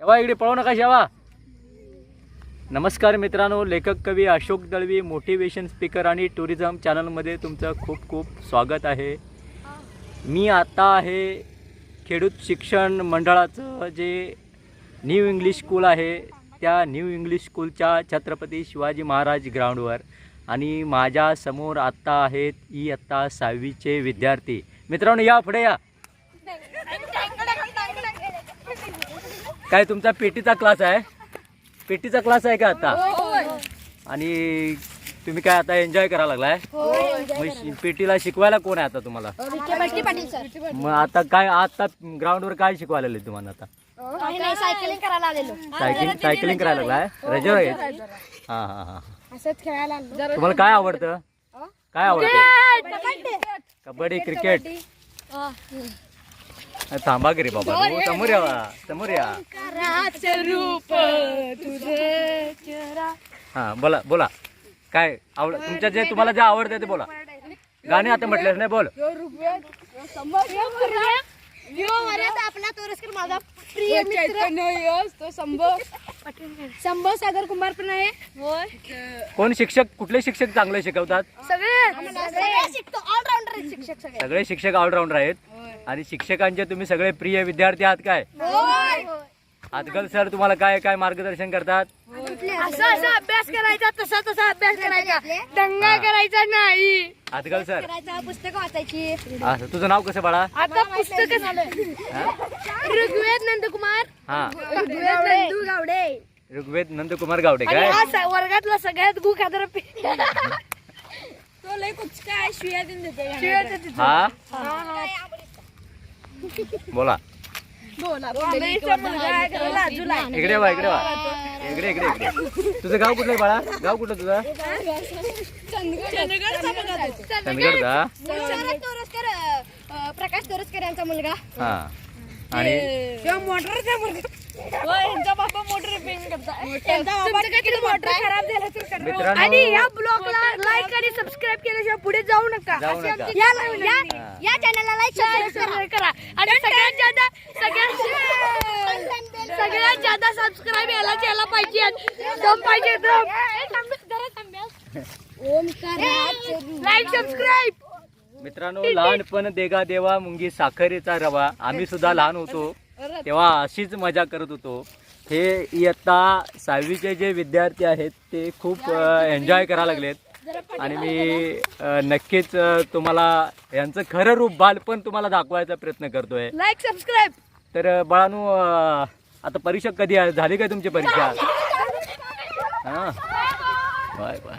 शेवा इकडे पळू नका शेवा नमस्कार मित्रांनो लेखक कवी अशोक दळवी मोटिवेशन स्पीकर आणि टुरिझम चॅनलमध्ये तुमचं खूप खूप स्वागत आहे. मी आता आहे खेडूत शिक्षण मंडळाचं जे न्यू इंग्लिश स्कूल आहे त्या न्यू इंग्लिश स्कूलच्या छत्रपती शिवाजी महाराज ग्राउंडवर आणि माझ्यासमोर आत्ता आहेत ई आत्ता सहावीचे विद्यार्थी. मित्रांनो या पुढे या. काय तुमचा पेटीचा क्लास आहे? पेटीचा क्लास आहे का आता? आणि तुम्ही काय आता एन्जॉय करायला लागलाय? मग शि- पेटीला शिकवायला कोण आहे आता तुम्हाला? मग आता काय आता ग्राउंडवर काय शिकवायला लागले तुम्हाला आता? काही नाही सायकलिंग करायला आलेलो. सायकलिंग सायकलिंग करायला लागलाय? रजर आहे? हा हा हा असंच खेळायला आलो. तुम्हाला काय आवडतं? काय आवडतं? कबड्डी. क्रिकेट. थांबा की रे बाबा हो, समोर या समोर या. रूप तुझे हा बोला बोला. काय आवड तुमच्या जे तुम्हाला जे आवडतं ते बोला. गाणे आता म्हटलेस नाही बोल. आपला तोरसकर माझा प्रिय संभव सागर कुमार पण आहे. कोण शिक्षक? कुठले शिक्षक चांगले शिकवतात? सगळे. सगळे शिकतो. ऑलराऊंडर शिक्षक सगळे. सगळे शिक्षक ऑलराऊंडर आहेत. आणि शिक्षकांचे तुम्ही सगळे प्रिय विद्यार्थी आहात काय? आजकाल सर तुम्हाला काय काय मार्गदर्शन करतात? असं असं अभ्यास करायचा तसा तसा अभ्यास करायचा. दंगा करायचा नाही. आजकाल सर? पुस्तक वाचायची. असं तुझं नाव कसं बाळा? आता पुस्तक ऋग्वेद नंदकुमार. हा. ऋग्वेद नंदू गावडे. ऋग्वेद नंदकुमार गावडे काय? हा वर्गातला सगळ्यात गु खादर तो लय कुछ काय शिव्या देऊन देतो हा. बोला. इकडे वा इकडे वा. इकडे इकडे इकडे. तुझं गाव कुठलं आहे बाळा? गाव कुठलं तुझं? तोरसकर अ, प्रकाश तोरसकर यांचा मुलगा हा. आणि? मोटर यांचा बाबा मोटर रिपेअरिंग करता मोटर खराब झाला तर करा. मित्रांनो- आणि या ब्लॉगला लाईक आणि सबस्क्राईब केल्याशिवाय पुढे जाऊ नका. या चॅनलला लाईक सबस्क्राईब आणि सगळ्यात जादा सगळ्यात सगळ्यात जादा सबस्क्राईब याला यायला पाहिजे. दम पाहिजे दम लाईक सबस्क्राईब मित्रांनो लहानपण देगा देवा मुंगी साखरेचा रवा. आम्ही सुद्धा लहान होतो तेव्हा अशीच मजा करत होतो. हे इयत्ता सहावीचे जे विद्यार्थी आहेत ते खूप एन्जॉय करायला लागलेत. आणि मी अ, नक्कीच अ, तुम्हाला यांचं खरं रूप बालपण तुम्हाला दाखवायचा प्रयत्न करतोय. लाईक सबस्क्राईब तर अ, बाळांनो अ, आता परीक्षा कधी आहे? झाली काय तुमची परीक्षा? हां? Bye bye.